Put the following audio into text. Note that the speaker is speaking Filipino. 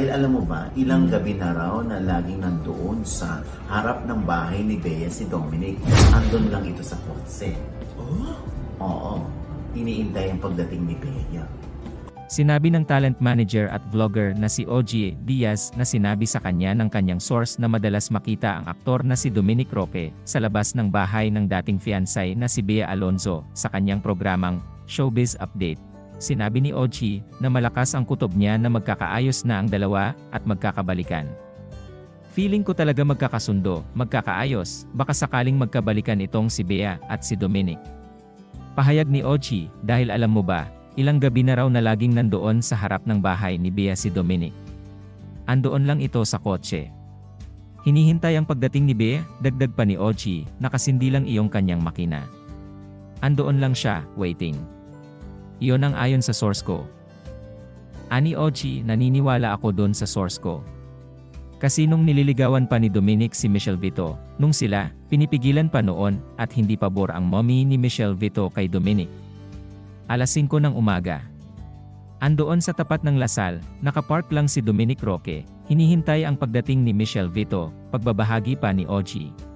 Dahil alam mo ba, ilang gabi na raw na laging nandoon sa harap ng bahay ni Bea si Dominic. Andun lang ito sa kotse. Oh? Oo, iniintay ang pagdating ni Bea. Sinabi ng talent manager at vlogger na si OG Diaz na sinabi sa kanya ng kanyang source na madalas makita ang aktor na si Dominic Roque sa labas ng bahay ng dating fiancay na si Bea Alonzo sa kanyang programang Showbiz Update. Sinabi ni OG na malakas ang kutob niya na magkakaayos na ang dalawa at magkakabalikan. Feeling ko talaga magkakasundo, magkakaayos, baka sakaling magkabalikan itong si Bea at si Dominic. Pahayag ni OG, dahil alam mo ba, ilang gabi na raw na laging nandoon sa harap ng bahay ni Bea si Dominic. Andoon lang ito sa kotse. Hinihintay ang pagdating ni Bea, dagdag pa ni OG, nakasindi lang iyong kanyang makina. Andoon lang siya, waiting. Iyon ang ayon sa source ko. Ani OG, naniniwala ako doon sa source ko. Kasi nung nililigawan pa ni Dominic si Michelle Vito, nung sila, pinipigilan pa noon at hindi pabor ang mommy ni Michelle Vito kay Dominic. Alas 5 ng umaga. Andoon sa tapat ng Lasal, nakapark lang si Dominic Roque, hinihintay ang pagdating ni Michelle Vito, pagbabahagi pa ni OG.